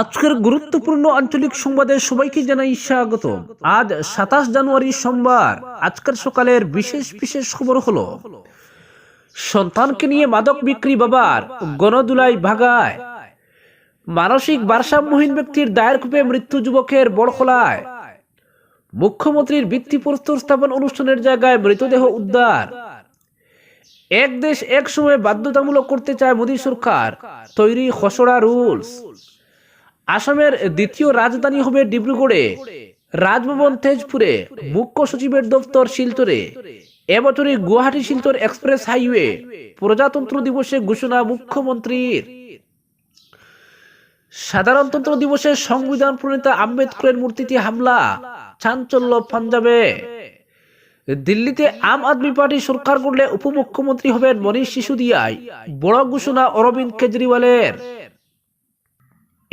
আজকের গুরুত্বপূর্ণ আঞ্চলিক সংবাদে সবাইকে জানাই স্বাগত। আজ সাতাশ জানুয়ারি সোমবার, আজকের সকালের বিশেষ বিশেষ খবর হলো, সন্তানকে নিয়ে মাদক বিক্রি বাবার গণদুলাই ভাগায়। মানসিক ভারসাম্যহীন ব্যক্তির দায়ের কূপে মৃত্যু যুবকের বড়খোলায় মুখ্যমন্ত্রীর বৃত্তি প্রস্তর স্থাপন অনুষ্ঠানের জায়গায় মৃতদেহ উদ্ধার। এক দেশ এক সময় বাধ্যতামূলক করতে চায় মোদী সরকার, তৈরি খসড়া রুলস। আসামের দ্বিতীয় রাজধানী হবে ডিব্রুগড়ে, রাজভবন তেজপুরে, মুখ্য সচিবের দপ্তর শিলচরে এবছরে গুয়াহাটি শিলচর এক্সপ্রেস হাইওয়ে প্রজাতন্ত্র দিবসে ঘোষণা মুখ্যমন্ত্রীর। সাধারণতন্ত্র দিবসে সংবিধান প্রণেতা আম্বেদকরের মূর্তিতে হামলা, চাঞ্চল্য পাঞ্জাবে। দিল্লিতে আম আদমি পার্টি সরকার করলে উপমুখ্যমন্ত্রী হবেন মনীষ সিসুদিয়ায় বড় ঘোষণা অরবিন্দ কেজরিওয়ালের।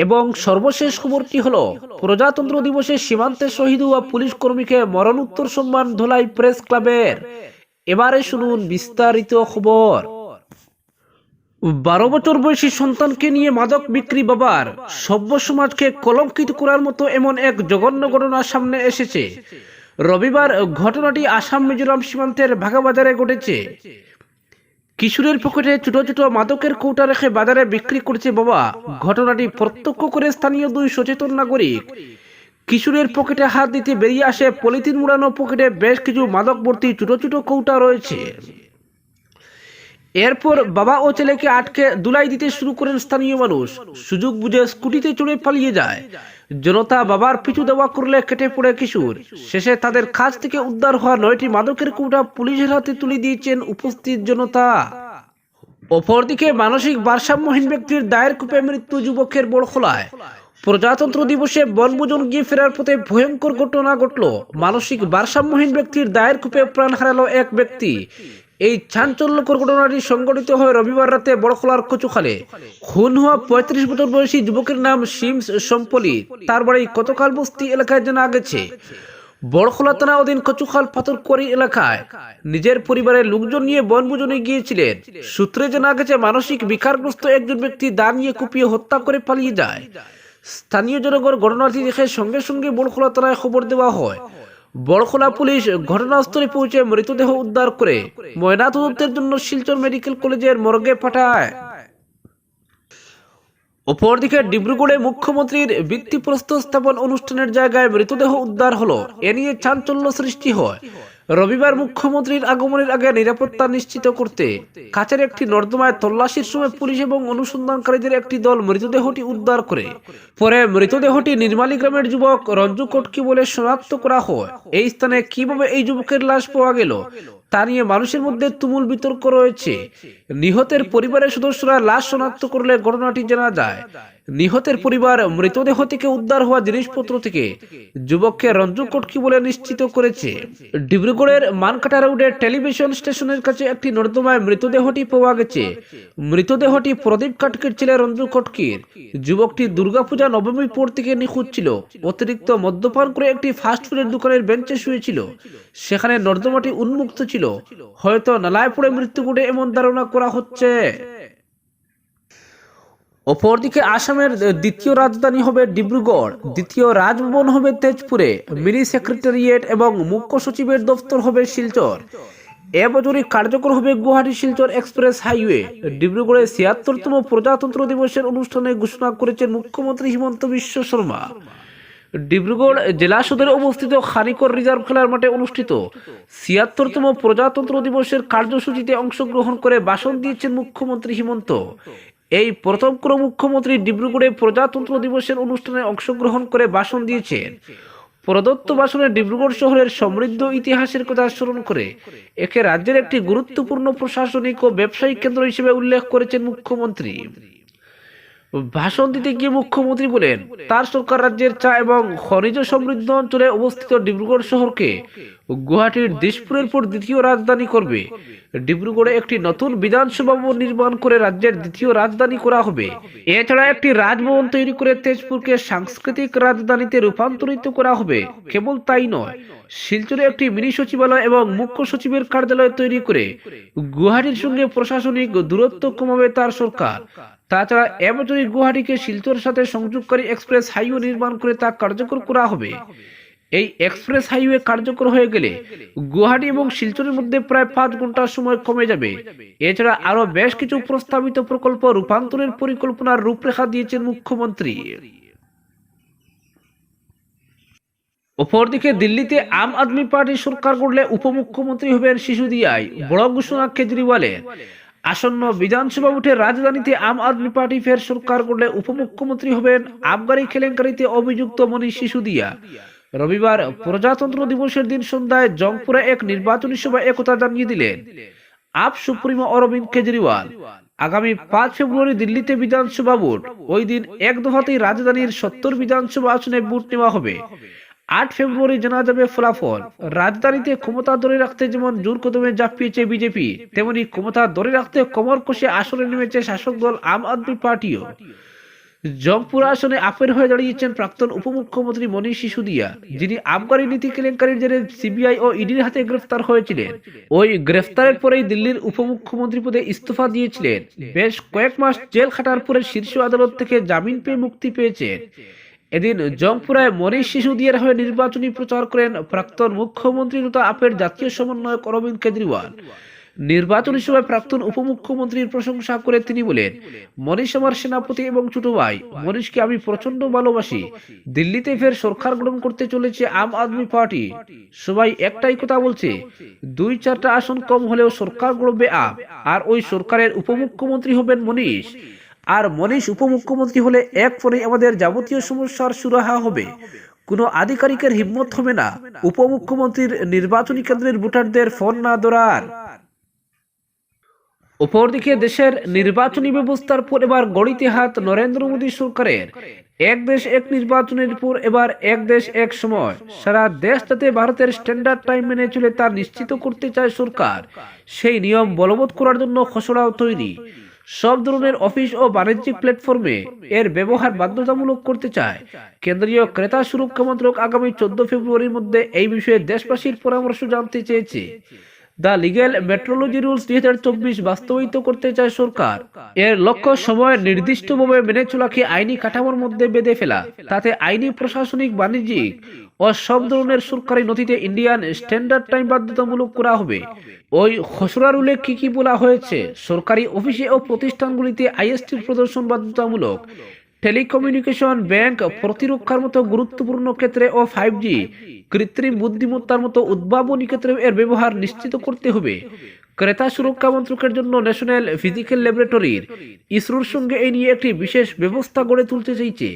এবং সর্বশেষ খবরটি হল, প্রজাতন্ত্র দিবসে সীমান্তে শহীদ হওয়া পুলিশ কর্মীকে মরণোত্তর সম্মান ধোলাই প্রেস ক্লাবের। এবারে শুনুন বিস্তারিত খবর। বারো বছর বয়সী সন্তানকে নিয়ে মাদক বিক্রি বাবার সভ্য সমাজকে কলঙ্কিত করার মতো এমন এক জঘন্য ঘটনা সামনে এসেছে। রবিবার ঘটনাটি আসাম মিজোরাম সীমান্তের ভাগাবাজারে ঘটেছে। কিশোরের পকেটে ছোট ছোট মাদকের কৌটা রেখে বাজারে বিক্রি করছে বাবা। ঘটনাটি প্রত্যক্ষ করে স্থানীয় দুই সচেতন নাগরিক। কিশোরের পকেটে হাত দিতে বেরিয়ে আসে পলিথিন মুড়ানো পকেটে বেশ কিছু মাদক ভর্তি ছোট ছোট কৌটা রয়েছে। এরপর বাবা ও ছেলেকে আটকে দুলাই দিতে শুরু করেন স্থানীয় মানুষ। সুযোগ বুঝে স্কুটিতে চড়ে পালিয়ে যায়। জনতা বাবার পিছু দেওয়া করলে কেটে পড়ে কিশোর। শেষে তাদের কাছ থেকে উদ্ধার হওয়া নয়টি মাদকের কৌটা পুলিশের হাতে তুলে দিয়েছেন উপস্থিত জনতা। অপরদিকে মানসিক ভারসাম্যহীন ব্যক্তির দায়ের কূপে মৃত্যু যুবকের বড়খোলায় প্রজাতন্ত্র দিবসে বনভোজন গিয়ে ফেরার পথে ভয়ঙ্কর ঘটনা ঘটল। মানসিক ভারসাম্যহীন ব্যক্তির দায়ের কূপে প্রাণ হারালো এক ব্যক্তি। এই চাঞ্চল্যকর ঘটনাটি সংঘটিত হয় রবিবার রাতে বড়খোলার কচুখালে। খুন হওয়া পঁয়ত্রিশ বছর বয়সী যুবকের নাম সিমস সম্পলি। তার বাড়ি কতকাল বস্তি এলাকায় জানা গেছে। বড়খোলা থানা অধীন কচুখাল পাথরকুয়ারি এলাকায় নিজের পরিবারের লোকজন নিয়ে বনভোজনে গিয়েছিলেন। সূত্রে জানা গেছে, মানসিক বিকারগ্রস্ত একজন ব্যক্তি দা নিয়ে কুপিয়ে হত্যা করে পালিয়ে যায়। স্থানীয় জনগণ ঘটনাটি দেখে সঙ্গে সঙ্গে বড়খোলা থানায় খবর দেওয়া হয়। বড়খোলা পুলিশ ঘটনাস্থলে পৌঁছে মৃতদেহ উদ্ধার করে ময়নাতদন্তের জন্য শিলচর মেডিকেল কলেজের মর্গে পাঠায়। অপরদিকে ডিব্রুগড়ে মুখ্যমন্ত্রীর ভিত্তিপ্রস্তর স্থাপন অনুষ্ঠানের জায়গায় মৃতদেহ উদ্ধার হলো। এ নিয়ে চাঞ্চল্য সৃষ্টি হয়। রবিবার মুখ্যমন্ত্রীর আগমনের আগে নিরাপত্তা নিশ্চিত করতে কাছের একটি নর্দমায় তল্লাশির সময় পুলিশ এবং অনুসন্ধানকারীদের একটি দল মৃতদেহটি উদ্ধার করে। পরে মৃতদেহটি নির্মালী গ্রামের যুবক রঞ্জু কটকি বলে শনাক্ত করা হয়। এই স্থানে কীভাবে এই যুবকের লাশ পাওয়া গেল, তা নিয়ে মানুষের মধ্যে তুমুল বিতর্ক রয়েছে। নিহতের পরিবারের সদস্যরা লাশ শনাক্ত করলে ঘটনাটি জানা যায়। নিহতের পরিবার মৃতদেহ থেকে উদ্ধার হওয়া জিনিসপত্র থেকে যুবককে রঞ্জু কটকি বলে নিশ্চিত করেছে। ডিব্রুগড়ের মানকাটা রোডের টেলিভিশন স্টেশনের কাছে একটি নর্দমায় মৃতদেহটি পাওয়া গেছে। মৃতদেহটি প্রদীপ কাটকির ছেলে রঞ্জু কটকির। যুবকটি দুর্গাপূজা নবমী পর থেকে নিখোঁজ ছিল। অতিরিক্ত মদ্যপান করে একটি ফাস্ট ফুডের দোকানের বেঞ্চে শুয়েছিল। সেখানে নর্দমাটি উন্মুক্ত ছিল। হয়তো নালায় পড়ে মৃত্যু ঘটে এমন ধারণা করা হচ্ছে। অপরদিকে আসামের দ্বিতীয় রাজধানী হবে ডিব্রুগড়, দ্বিতীয় রাজভবন হবে তেজপুরে, মিনি সেক্রেটারিয়েট এবং মুখ্য সচিবের দপ্তর হবে শিলচর। এবছরই কার্যকর হবে গুয়াহাটি শিলচর এক্সপ্রেস হাইওয়ে। ডিব্রুগড়ে ছিয়াত্তরতম প্রজাতন্ত্র দিবসের অনুষ্ঠানে ঘোষণা করেছেন মুখ্যমন্ত্রী হিমন্ত বিশ্ব শর্মা। ডিব্রুগড় জেলা সদরে অবস্থিত খানিকর রিজার্ভ খেলার মাঠে অনুষ্ঠিত ছিয়াত্তরতম প্রজাতন্ত্র দিবসের কার্যসূচিতে অংশগ্রহণ করে ভাষণ দিয়েছেন মুখ্যমন্ত্রী হিমন্ত। এই প্রথম কোনো মুখ্যমন্ত্রী ডিব্রুগড়ে প্রজাতন্ত্র দিবসের অনুষ্ঠানে অংশগ্রহণ করে ভাষণ দিয়েছেন। প্রদত্ত ভাষণে ডিব্রুগড় শহরের সমৃদ্ধ ইতিহাসের কথা স্মরণ করে একে রাজ্যের একটি গুরুত্বপূর্ণ প্রশাসনিক ও ব্যবসায়িক কেন্দ্র হিসেবে উল্লেখ করেছেন মুখ্যমন্ত্রী। ভাষণ দিতে গিয়ে মুখ্যমন্ত্রী বলেন, তার সরকার রাজ্যের চা এবং খনিজ সমৃদ্ধ অঞ্চলে অবস্থিত ডিব্রুগড় শহরকে গুয়াহাটির দিসপুরের পর দ্বিতীয় রাজধানী করবে। ডিব্রুগড়ে একটি নতুন বিধানসভা ভবন নির্মাণ করে রাজ্যের দ্বিতীয় রাজধানী করা হবে। এছাড়া একটি রাজভবন তৈরি করে তেজপুরকে সাংস্কৃতিক রাজধানীতে রূপান্তরিত করা হবে। কেবল তাই নয়, শিলচরে একটি মিনি সচিবালয় এবং মুখ্য সচিবের কার্যালয় তৈরি করে গুয়াহাটির সঙ্গে প্রশাসনিক দূরত্ব কমাবে তার সরকার। তাছাড়া এবছরই গুয়াহাটিকে শিলচর সাথে সংযোগকারী এক্সপ্রেস হাইওয়ে নির্মাণ করে তা কার্যকর করা হবে, এই এক্সপ্রেস হাইওয়ে কার্যকর হয়ে গেলে গুয়াহাটি এবং শিলচরের মধ্যে প্রায় পাঁচ ঘণ্টার সময় কমে যাবে। এছাড়া আরও বেশ কিছু প্রস্তাবিত প্রকল্প রূপান্তরের পরিকল্পনার রূপরেখা দিয়েছেন মুখ্যমন্ত্রী। অপরদিকে দিল্লিতে আম আদমি পার্টি সরকার গড়লে উপমুখ্যমন্ত্রী হবেন শিশু শিশুদিয়ায় বড় ঘোষণা কেজরিওয়ালের। আসন্ন বিধানসভা উঠে রাজধানীতে আম আদমি পার্টি ফের সরকার গড়লে উপমুখ্যমন্ত্রী হবেন আবগারি কেলেঙ্কারিতে অভিযুক্ত মনীষ শিশুদিয়া রবিবার প্রজাতন্ত্র দিবসের দিন সন্ধ্যায় জংপুরে এক নির্বাচনী সভায় একথা জানিয়ে দিলেন। আপ সুপ্রিমো অরবিন্দ কেজরিওয়াল। আগামী পাঁচ ফেব্রুয়ারি দিল্লিতে বিধানসভা ভোট। ওই দিন এক দফাতেই রাজধানীর সত্তর বিধানসভা আসনে ভোট নেওয়া হবে। আট ফেব্রুয়ারি জানা যাবে ফলাফল। রাজধানীতে ক্ষমতা ধরে রাখতে যেমন জোর কদমে জাপিয়েছে বিজেপি, তেমনি ক্ষমতা ধরে রাখতে কমর কষে আসনে নেমেছে শাসক দল আম আদমি পার্টিও। জংপুর আসনে আপের হয়ে দাঁড়িয়েছেন প্রাক্তন উপমুখ্যমন্ত্রী মনীষ সিসোদিয়া, যিনি আবগারি নীতি কেলেঙ্কারির জেরে সিবিআই ও ইডির হাতে গ্রেফতার হয়েছিলেন। ওই গ্রেফতারের পরেই দিল্লির উপমুখ্যমন্ত্রী পদে ইস্তফা দিয়েছিলেন। বেশ কয়েক মাস জেল খাটার পরে শীর্ষ আদালত থেকে জামিন পেয়ে মুক্তি পেয়েছেন। এদিন জংপুরায় মনীষ সিসোদিয়ার হয়ে নির্বাচনী প্রচার করেন প্রাক্তন মুখ্যমন্ত্রী তথা আপের জাতীয় সমন্বয়ক অরবিন্দ কেজরিওয়াল। নির্বাচনী সভায় প্রাক্তন উপমুখ্যমন্ত্রীর প্রশংসা করে তিনি বলেন, মনীষ আমার সেনাপতি এবং ছোট ভাই, মনীষকে আমি প্রচণ্ড ভালোবাসি। দিল্লিতে ফের সরকার গ্রহণ করতে চলেছে আম আদমি পার্টি। সবাই একটাই কথা বলছে, দুই চারটা আসন কম হলেও সরকার গড়বে আপ আর ওই সরকারের উপমুখ্যমন্ত্রী হবেন মনীষ। আর মনীষ উপমুখ্যমন্ত্রী হলে এক পরে আমাদের যাবতীয় সমস্যার সুরাহা হবে। কোনো আধিকারিকের হিম্মত হবে না। উপমুখ্যমন্ত্রীর নির্বাচনী কেন্দ্রের ভোটারদের ফোন না ধরার। অপরদিকে দেশের নির্বাচনী ব্যবস্থার পর এবার গড়িতে হাত নরেন্দ্র মোদী সরকারের। এক দেশ এক নির্বাচনের পর এবার এক দেশ এক সময়। সারা দেশ যাতে ভারতের স্ট্যান্ডার্ড টাইম মেনে চলে তা নিশ্চিত করতে চায় সরকার। সেই নিয়ম বলবৎ করার জন্য খসড়াও তৈরি। সব ধরনের অফিস ও বাণিজ্যিক প্ল্যাটফর্মে এর ব্যবহার বাধ্যতামূলক করতে চায়। কেন্দ্রীয় ক্রেতা সুরক্ষা মন্ত্রক আগামী চোদ্দ ফেব্রুয়ারির মধ্যে এই বিষয়ে দেশবাসীর পরামর্শ জানতে চেয়েছে। দ্য লিগেল মেট্রোলজি রুলস দুই হাজার চব্বিশ বাস্তবায়িত করতে চায় সরকার। এর লক্ষ্য সময় নির্দিষ্টভাবে মেনে চলাকে আইনি কাঠামোর মধ্যে বেঁধে ফেলা? তাতে আইনি, প্রশাসনিক, বাণিজ্যিক ও সব ধরনের সরকারি নথিতে ইন্ডিয়ান স্ট্যান্ডার্ড টাইম বাধ্যতামূলক করা হবে। ওই খসড়া রুলে কি কি বলা হয়েছে? সরকারি অফিসে ও প্রতিষ্ঠানগুলিতে আইএসটির প্রদর্শন বাধ্যতামূলক। টেলিকমিউনিকেশন, ব্যাংক প্রতিরক্ষার মতো গুরুত্বপূর্ণ ক্ষেত্রে ও ফাইভ জি কৃত্রিম বুদ্ধিমত্তার মতো উদ্ভাবনী ক্ষেত্রে এর ব্যবহার নিশ্চিত করতে হবে। ক্রেতা সুরক্ষা মন্ত্রকের জন্য ন্যাশনাল ফিজিক্যাল ল্যাবরেটরির ইসরোর সঙ্গে এই নিয়ে একটি বিশেষ ব্যবস্থা গড়ে তুলতে চাইছে।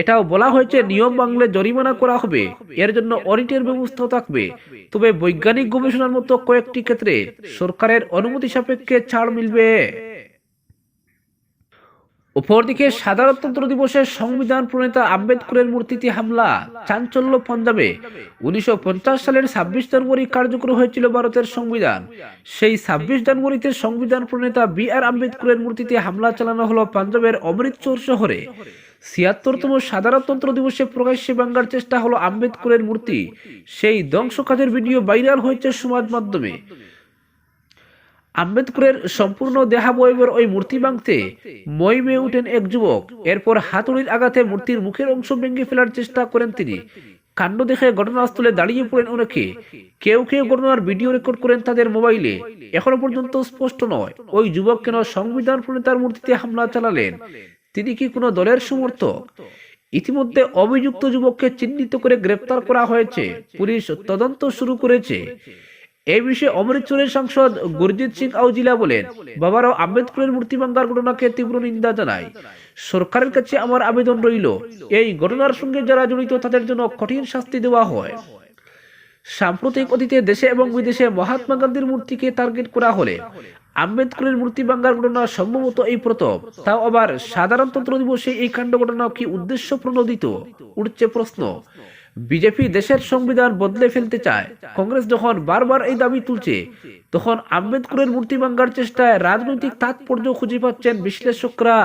এটাও বলা হয়েছে নিয়ম বাংলে জরিমানা করা হবে। এর জন্য অডিটের ব্যবস্থাও থাকবে। তবে বৈজ্ঞানিক গবেষণার মতো কয়েকটি ক্ষেত্রে সরকারের অনুমতি সাপেক্ষে ছাড় মিলবে। অপরদিকে সাধারণতন্ত্র দিবসে সংবিধান প্রণেতা আম্বেদকরের মূর্তিতে হামলা, চাঞ্চল্য পঞ্জাবে। উনিশশো সালের ছাব্বিশ জানুয়ারি কার্যকর হয়েছিল ভারতের সংবিধান। সেই ছাব্বিশ জানুয়ারিতে সংবিধান প্রণেতা বি আর আম্বেদকরের মূর্তিতে হামলা চালানো হলো পাঞ্জাবের অমৃতসর শহরে। ছিয়াত্তরতম সাধারণতন্ত্র দিবসে প্রকাশ্যে ভাঙ্গার চেষ্টা হলো আম্বেদকরের মূর্তি। সেই ধ্বংস কাজের ভিডিও ভাইরাল হয়েছে সমাজ মাধ্যমে। আম্বেদকরের সম্পূর্ণ দেহাবয়বের ওই মূর্তি ভাঙতে মই মেয়ে উঠেন এক যুবক। এরপর হাতুড়ির আঘাতে মূর্তির মুখের অংশ ভেঙে ফেলার চেষ্টা করেন তিনি। কাণ্ড দেখে ঘটনাস্থলে দাঁড়িয়ে পড়েন অনেকে। কেউ কেউ ঘটনার ভিডিও রেকর্ড করেন তাদের মোবাইলে। এখনও পর্যন্ত স্পষ্ট নয়, ওই যুবক কেন সংবিধান প্রণেতার মূর্তিতে হামলা চালালেন? তিনি কি কোনো দলের সমর্থক? ইতিমধ্যে অভিযুক্ত যুবককে চিহ্নিত করে গ্রেপ্তার করা হয়েছে। পুলিশ তদন্ত শুরু করেছে। এই বিষয়ে অমৃতসরের সাংসদ গুরজিৎ সিং আউজিলা বলেন, বাবারাও আম্বেদকরের মূর্তি ভাঙ্গার ঘটনাকে তীব্র নিন্দা জানায়। সরকারের কাছে আমার আবেদন রইল, এই ঘটনার সঙ্গে যারা জড়িত তাদের জন্য কঠিন শাস্তি দেওয়া হয়। সাম্প্রতিক অতীতে দেশে এবং বিদেশে মহাত্মা গান্ধীর মূর্তিকে টার্গেট করা হলে আম্বেদকরের মূর্তি ভাঙ্গার ঘটনা সম্ভবত এই প্রথম। তাও আবার সাধারণতন্ত্র দিবসে এই কাণ্ড ঘটনা কি উদ্দেশ্য প্রণোদিত উঠছে প্রশ্ন। বিজেপি দেশের সংবিধান বদলে ফেলতে চায়। কংগ্রেস যখন বারবার এই দাবি তুলছে, তখন আম্বেদকরের মূর্তি ভাঙ্গার চেষ্টায় রাজনৈতিক তাৎপর্য খুঁজে পাচ্ছেন বিশ্লেষকরা।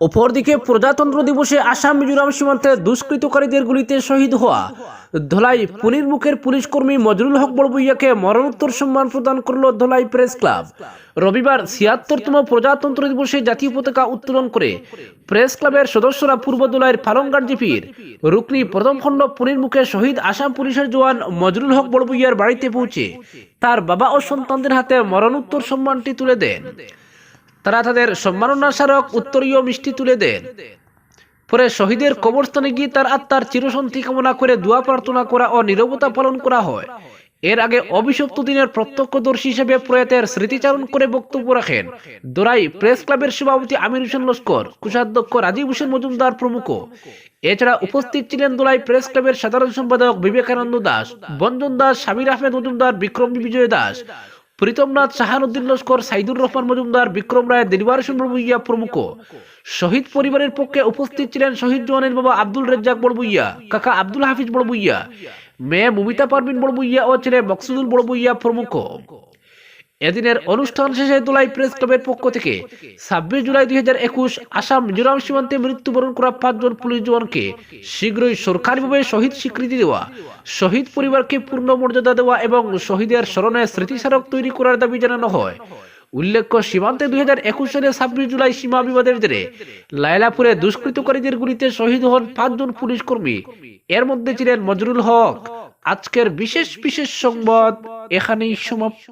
অপরদিকে প্রজাতন্ত্র দিবসে আসাম, মিজোরাম সীমান্তে দুষ্কৃতকারীদের গুলিতে শহীদ হওয়া। ধলাই পুনির মুখের পুলিশ কর্মী মজরুল হক বড়বুইয়াকে মরণোত্তর সম্মান প্রদান করল ধলাই প্রেস ক্লাব। রবিবার ছিয়াত্তরতম প্রজাতন্ত্র দিবসে জাতীয় পতাকা উত্তোলন করে প্রেস ক্লাবের সদস্যরা পূর্ব দোলাইয়ের ফালঙ্গার জিপির রুকনি প্রথম খণ্ড পুনির মুখে শহীদ আসাম পুলিশের জওয়ান মজরুল হক বড়বুইয়ার বাড়িতে পৌঁছে তার বাবা ও সন্তানদের হাতে মরণোত্তর সম্মানটি তুলে দেন। তারা তাদের সম্মাননা স্মারক উত্তরীয় মিষ্টি তুলে দেন। পরে শহীদের কবরস্থানে গিয়ে তার আত্মার চিরশান্তি কামনা করে দোয়া প্রার্থনা করা ও নিরবতা পালন করা হয়। এর আগে অভিশপ্ত দিনের প্রত্যক্ষদর্শী হিসেবে প্রয়াতের স্মৃতিচারণ করে বক্তব্য রাখেন দোরাই প্রেস ক্লাবের সভাপতি আমির হোসেন লস্কর, কোষাধ্যক্ষ রাজীব হোসেন মজুমদার প্রমুখ। এছাড়া উপস্থিত ছিলেন দোলাই প্রেস ক্লাবের সাধারণ সম্পাদক বিবেকানন্দ দাস, বঞ্জন দাস সাবির আহমেদ মজুমদার, বিক্রম বিজয় দাস প্রীতমনাথ শাহানুদ্দিন লস্কর, সাইদুর রহমান মজুমদার, বিক্রম রায়, দিলবার বড়বুইয়া প্রমুখ। শহীদ পরিবারের পক্ষে উপস্থিত ছিলেন শহীদ জওয়ানের বাবা আব্দুল রেজ্জাক বড়বুইয়া, কাকা আব্দুল হাফিজ বড়বুইয়া, মেয়ে মুমিতা পারভিন বড়বুইয়া ও ছেলে মকসুদুল বড়বুইয়া প্রমুখ। এদিনের অনুষ্ঠান শেষে দোলাই প্রেস ক্লাবের পক্ষ থেকে ছাব্বিশ জুলাই দুই হাজার একুশ আসাম মিজোরাম সীমান্তে মৃত্যুবরণ করা পাঁচজন পুলিশ জওয়ানকে শীঘ্রই সরকারিভাবে শহীদ স্বীকৃতি দেওয়া, শহীদ পরিবারকে পূর্ণ মর্যাদা দেওয়া এবং শহীদের স্মরণে স্মৃতিস্মারক তৈরি করার দাবি জানানো হয়। উল্লেখ্য, সীমান্তে দুই হাজার একুশ সালে ছাব্বিশ জুলাই সীমা বিবাদের জেরে লায়লাপুরে দুষ্কৃতকারীদের গুলিতে শহীদ হন পাঁচজন পুলিশ কর্মী। এর মধ্যে ছিলেন মজরুল হক। আজকের বিশেষ বিশেষ সংবাদ এখানেই সমাপ্ত।